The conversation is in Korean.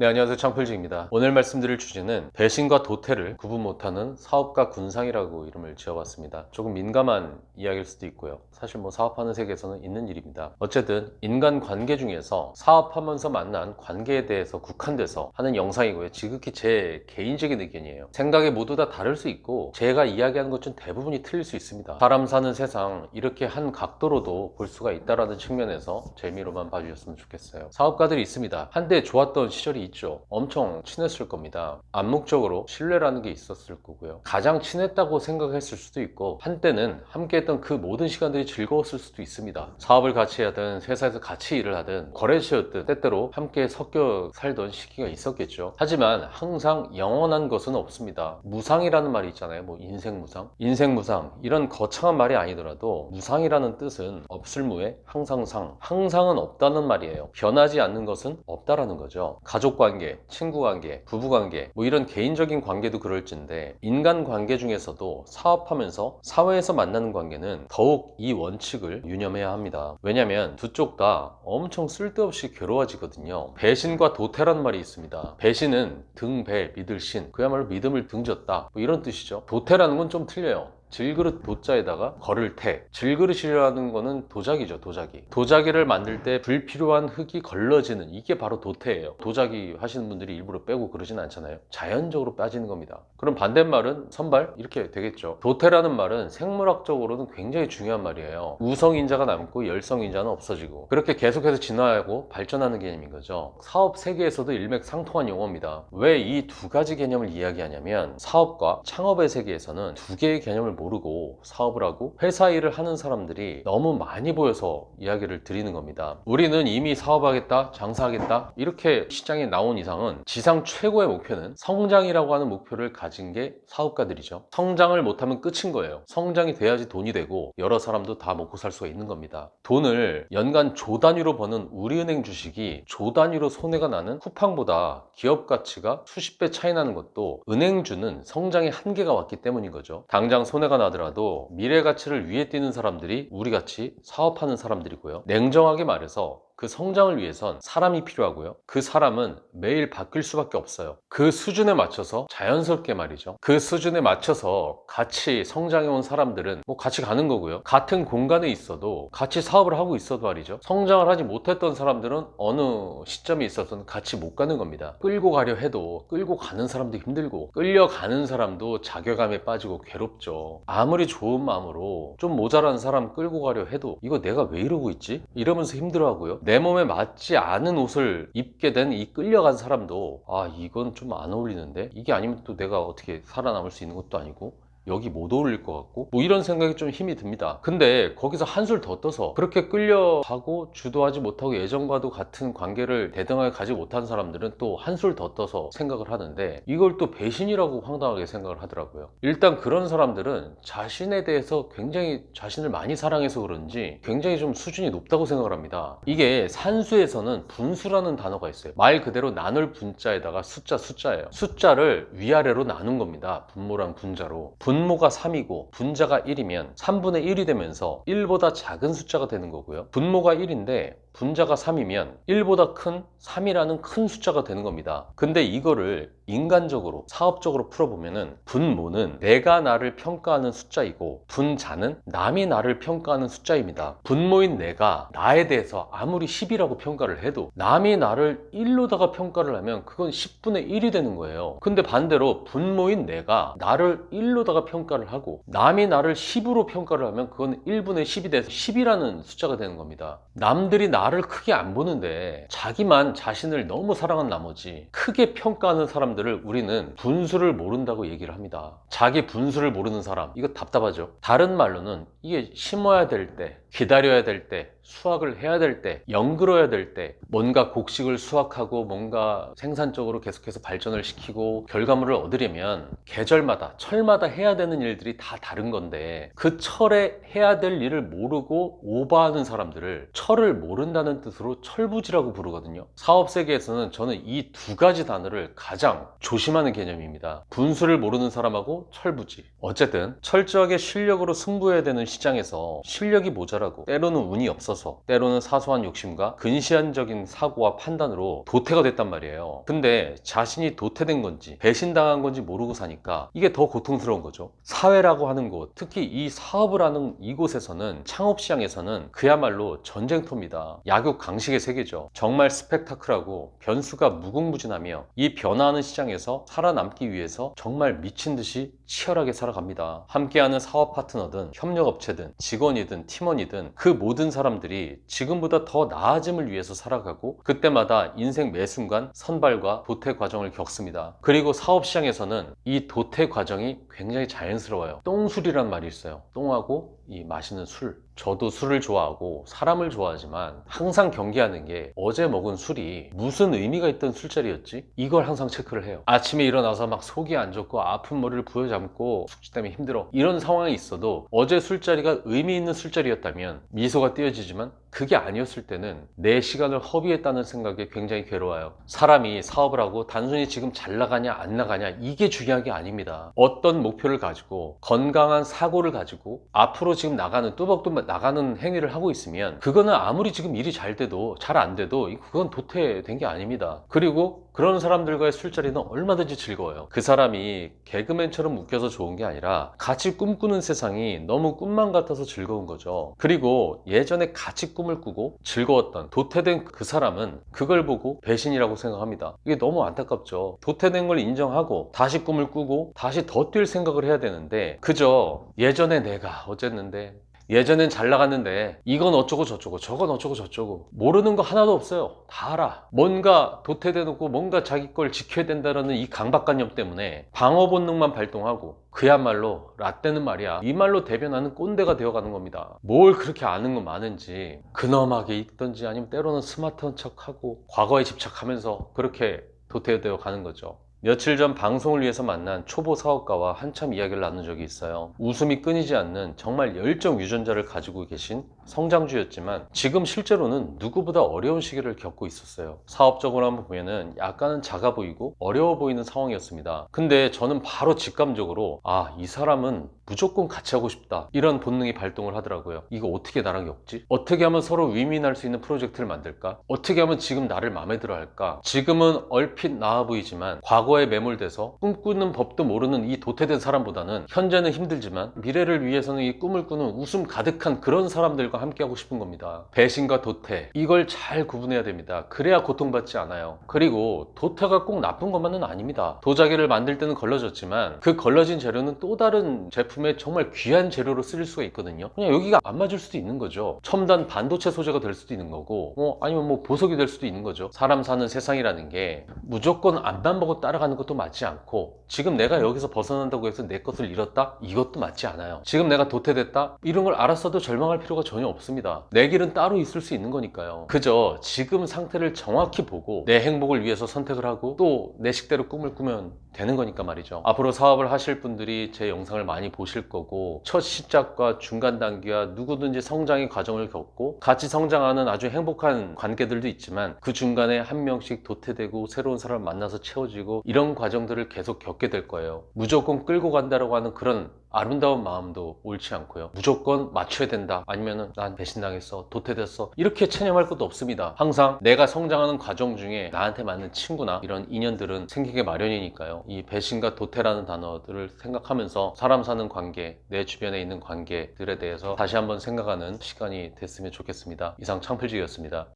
네, 안녕하세요. 창필지입니다. 오늘 말씀드릴 주제는 배신과 도태를 구분 못하는 사업가 군상이라고 이름을 지어봤습니다. 조금 민감한 이야기일 수도 있고요. 사실 뭐 사업하는 세계에서는 있는 일입니다. 어쨌든 인간 관계 중에서 사업하면서 만난 관계에 대해서 국한돼서 하는 영상이고요. 지극히 제 개인적인 의견이에요. 생각이 모두 다 다를 수 있고 제가 이야기하는 것 중 대부분이 틀릴 수 있습니다. 사람 사는 세상 이렇게 한 각도로도 볼 수가 있다라는 측면에서 재미로만 봐주셨으면 좋겠어요. 사업가들이 있습니다. 한때 좋았던 시절이 있죠. 엄청 친했을 겁니다. 암묵적으로 신뢰라는 게 있었을 거고요. 가장 친했다고 생각했을 수도 있고 한때는 함께했던 그 모든 시간들이 즐거웠을 수도 있습니다. 사업을 같이 하든 회사에서 같이 일을 하든 거래처였든 때때로 함께 섞여 살던 시기가 있었겠죠. 하지만 항상 영원한 것은 없습니다. 무상이라는 말이 있잖아요. 뭐 인생 무상, 인생 무상 이런 거창한 말이 아니더라도 무상이라는 뜻은 없을 무에 항상 상, 항상은 없다는 말이에요. 변하지 않는 것은 없다라는 거죠. 가족 관계, 친구 관계, 부부 관계, 뭐 이런 개인적인 관계도 그럴진데 인간 관계 중에서도 사업하면서 사회에서 만나는 관계는 더욱 이 원칙을 유념해야 합니다. 왜냐면 두쪽 다 엄청 쓸데없이 괴로워지거든요. 배신과 도태라는 말이 있습니다. 배신은 등, 배, 믿을 신, 그야말로 믿음을 등졌다. 뭐 이런 뜻이죠. 도태라는 건 좀 틀려요. 질그릇 도자에다가 걸을 태. 질그릇이라는 거는 도자기죠, 도자기. 도자기를 만들 때 불필요한 흙이 걸러지는 이게 바로 도태예요. 도자기 하시는 분들이 일부러 빼고 그러진 않잖아요. 자연적으로 빠지는 겁니다. 그럼 반대말은 선발? 이렇게 되겠죠. 도태라는 말은 생물학적으로는 굉장히 중요한 말이에요. 우성인자가 남고 열성인자는 없어지고 그렇게 계속해서 진화하고 발전하는 개념인 거죠. 사업 세계에서도 일맥상통한 용어입니다. 왜 이 두 가지 개념을 이야기하냐면 사업과 창업의 세계에서는 두 개의 개념을 모르고 사업을 하고 회사 일을 하는 사람들이 너무 많이 보여서 이야기를 드리는 겁니다. 우리는 이미 사업하겠다, 장사하겠다 이렇게 시장에 나온 이상은 지상 최고의 목표는 성장이라고 하는 목표를 가진 게 사업가들이죠. 성장을 못하면 끝인 거예요. 성장이 돼야지 돈이 되고 여러 사람도 다 먹고 살 수가 있는 겁니다. 돈을 연간 조 단위로 버는 우리은행 주식이 조 단위로 손해가 나는 쿠팡보다 기업 가치가 수십 배 차이 나는 것도 은행주는 성장의 한계가 왔기 때문인 거죠. 당장 손해 가 나더라도 미래 가치를 위해 뛰는 사람들이 우리 같이 사업하는 사람들이고요. 냉정하게 말해서 그 성장을 위해선 사람이 필요하고요. 그 사람은 매일 바뀔 수밖에 없어요. 그 수준에 맞춰서 자연스럽게 말이죠. 그 수준에 맞춰서 같이 성장해온 사람들은 뭐 같이 가는 거고요. 같은 공간에 있어도 같이 사업을 하고 있어도 말이죠. 성장을 하지 못했던 사람들은 어느 시점에 있어서는 같이 못 가는 겁니다. 끌고 가려 해도 끌고 가는 사람도 힘들고 끌려가는 사람도 자괴감에 빠지고 괴롭죠. 아무리 좋은 마음으로 좀 모자란 사람 끌고 가려 해도 이거 내가 왜 이러고 있지? 이러면서 힘들어하고요. 내 몸에 맞지 않은 옷을 입게 된 이 끌려간 사람도 아 이건 좀 안 어울리는데? 이게 아니면 또 내가 어떻게 살아남을 수 있는 것도 아니고 여기 못 어울릴 것 같고 뭐 이런 생각이 좀 힘이 듭니다. 근데 거기서 한술 더 떠서 그렇게 끌려가고 주도하지 못하고 예전과도 같은 관계를 대등하게 가지 못한 사람들은 또 한술 더 떠서 생각을 하는데 이걸 또 배신이라고 황당하게 생각을 하더라고요. 일단 그런 사람들은 자신에 대해서 굉장히 자신을 많이 사랑해서 그런지 굉장히 좀 수준이 높다고 생각을 합니다. 이게 산수에서는 분수라는 단어가 있어요. 말 그대로 나눌 분자에다가 숫자 숫자예요. 숫자를 위아래로 나눈 겁니다. 분모랑 분자로. 분 모가 3이고 분자가 1이면 3분의 1이 되면서 1보다 작은 숫자가 되는 거고요. 분모가 1인데 분자가 3이면 1보다 큰 3이라는 큰 숫자가 되는 겁니다. 근데 이거를 인간적으로 사업적으로 풀어보면은 분모는 내가 나를 평가하는 숫자이고 분자는 남이 나를 평가하는 숫자입니다. 분모인 내가 나에 대해서 아무리 10이라고 평가를 해도 남이 나를 1로다가 평가를 하면 그건 10분의 1이 되는 거예요. 근데 반대로 분모인 내가 나를 1로다가 평가를 하고 남이 나를 10으로 평가를 하면 그건 1분의 10이 돼서 10이라는 숫자가 되는 겁니다. 남들이 나를 크게 안 보는데 자기만 자신을 너무 사랑한 나머지 크게 평가하는 사람들을 우리는 분수를 모른다고 얘기를 합니다. 자기 분수를 모르는 사람 이거 답답하죠. 다른 말로는 이게 심어야 될 때, 기다려야 될 때, 수확을 해야 될 때, 연그러야 될 때, 뭔가 곡식을 수확하고 뭔가 생산적으로 계속해서 발전을 시키고 결과물을 얻으려면 계절마다, 철마다 해야 되는 일들이 다 다른 건데 그 철에 해야 될 일을 모르고 오버하는 사람들을 철을 모른다는 뜻으로 철부지라고 부르거든요. 사업 세계에서는 저는 이 두 가지 단어를 가장 조심하는 개념입니다. 분수를 모르는 사람하고 철부지. 어쨌든 철저하게 실력으로 승부해야 되는 시장에서 실력이 모자라 모자라고 때로는 운이 없어서 때로는 사소한 욕심과 근시안적인 사고와 판단으로 도태가 됐단 말이에요. 근데 자신이 도태된 건지 배신당한 건지 모르고 사니까 이게 더 고통스러운 거죠. 사회라고 하는 곳, 특히 이 사업을 하는 이곳에서는 창업 시장에서는 그야말로 전쟁터입니다. 약육 강식의 세계죠. 정말 스펙타클하고 변수가 무궁무진하며 이 변화하는 시장에서 살아남기 위해서 정말 미친 듯이 치열하게 살아갑니다. 함께하는 사업 파트너든 협력업체든 직원이든 팀원이든 그 모든 사람들이 지금보다 더 나아짐을 위해서 살아가고 그때마다 인생 매 순간 선발과 도태 과정을 겪습니다. 그리고 사업 시장에서는 이 도태 과정이 굉장히 자연스러워요. 똥술이란 말이 있어요. 똥하고 이 마시는 술. 저도 술을 좋아하고 사람을 좋아하지만 항상 경계하는 게 어제 먹은 술이 무슨 의미가 있던 술자리였지? 이걸 항상 체크를 해요. 아침에 일어나서 막 속이 안 좋고 아픈 머리를 부여잡고 숙취 때문에 힘들어. 이런 상황이 있어도 어제 술자리가 의미 있는 술자리였다면 미소가 띄어지지만 그게 아니었을 때는 내 시간을 허비했다는 생각에 굉장히 괴로워요. 사람이 사업을 하고 단순히 지금 잘 나가냐 안 나가냐 이게 중요한 게 아닙니다. 어떤 목표를 가지고 건강한 사고를 가지고 앞으로 지금 나가는 뚜벅뚜벅 나가는 행위를 하고 있으면 그거는 아무리 지금 일이 잘 돼도 잘 안 돼도 그건 도태된 게 아닙니다. 그리고 그런 사람들과의 술자리는 얼마든지 즐거워요. 그 사람이 개그맨처럼 웃겨서 좋은 게 아니라 같이 꿈꾸는 세상이 너무 꿈만 같아서 즐거운 거죠. 그리고 예전에 같이 꿈을 꾸고 즐거웠던 도태된 그 사람은 그걸 보고 배신이라고 생각합니다. 이게 너무 안타깝죠. 도태된 걸 인정하고 다시 꿈을 꾸고 다시 더 뛸 생각을 해야 되는데 그저 예전에 내가 어쨌는데 예전엔 잘 나갔는데 이건 어쩌고 저쩌고 저건 어쩌고 저쩌고 모르는 거 하나도 없어요. 다 알아. 뭔가 도태되고 뭔가 자기 걸 지켜야 된다는 이 강박관념 때문에 방어 본능만 발동하고 그야말로 라떼는 말이야. 이 말로 대변하는 꼰대가 되어가는 겁니다. 뭘 그렇게 아는 거 많은지 근엄하게 읽던지 아니면 때로는 스마트한 척하고 과거에 집착하면서 그렇게 도태되어 가는 거죠 며칠 전 방송을 위해서 만난 초보 사업가와 한참 이야기를 나눈 적이 있어요. 웃음이 끊이지 않는 정말 열정 유전자를 가지고 계신 성장주였지만 지금 실제로는 누구보다 어려운 시기를 겪고 있었어요. 사업적으로 한번 보면은 약간은 작아 보이고 어려워 보이는 상황이었습니다. 근데 저는 바로 직감적으로 아, 이 사람은 무조건 같이 하고 싶다. 이런 본능이 발동을 하더라고요. 이거 어떻게 나랑 엮지? 어떻게 하면 서로 위민할 수 있는 프로젝트를 만들까? 어떻게 하면 지금 나를 마음에 들어 할까? 지금은 얼핏 나아 보이지만 과거에 매몰돼서 꿈꾸는 법도 모르는 이 도태된 사람보다는 현재는 힘들지만 미래를 위해서는 이 꿈을 꾸는 웃음 가득한 그런 사람들과 함께 하고 싶은 겁니다. 배신과 도태. 이걸 잘 구분해야 됩니다. 그래야 고통받지 않아요. 그리고 도태가 꼭 나쁜 것만은 아닙니다. 도자기를 만들 때는 걸러졌지만 그 걸러진 재료는 또 다른 제품 의 정말 귀한 재료로 쓰일 수가 있거든요. 그냥 여기가 안 맞을 수도 있는 거죠. 첨단 반도체 소재가 될 수도 있는 거고, 뭐 아니면 뭐 보석이 될 수도 있는 거죠. 사람 사는 세상이라는 게 무조건 앞만 보고 따라가는 것도 맞지 않고, 지금 내가 여기서 벗어난다고 해서 내 것을 잃었다? 이것도 맞지 않아요. 지금 내가 도태됐다? 이런 걸 알았어도 절망할 필요가 전혀 없습니다. 내 길은 따로 있을 수 있는 거니까요. 그저 지금 상태를 정확히 보고 내 행복을 위해서 선택을 하고 또 내 식대로 꿈을 꾸면 되는 거니까 말이죠. 앞으로 사업을 하실 분들이 제 영상을 많이 보실 거고 첫 시작과 중간 단계와 누구든지 성장의 과정을 겪고 같이 성장하는 아주 행복한 관계들도 있지만 그 중간에 한 명씩 도태되고 새로운 사람을 만나서 채워지고 이런 과정들을 계속 겪게 될 거예요. 무조건 끌고 간다라고 하는 그런 아름다운 마음도 옳지 않고요. 무조건 맞춰야 된다. 아니면은 난 배신당했어. 도태됐어. 이렇게 체념할 것도 없습니다. 항상 내가 성장하는 과정 중에 나한테 맞는 친구나 이런 인연들은 생기게 마련이니까요. 이 배신과 도태라는 단어들을 생각하면서 사람 사는 관계, 내 주변에 있는 관계들에 대해서 다시 한번 생각하는 시간이 됐으면 좋겠습니다. 이상 창필직이었습니다.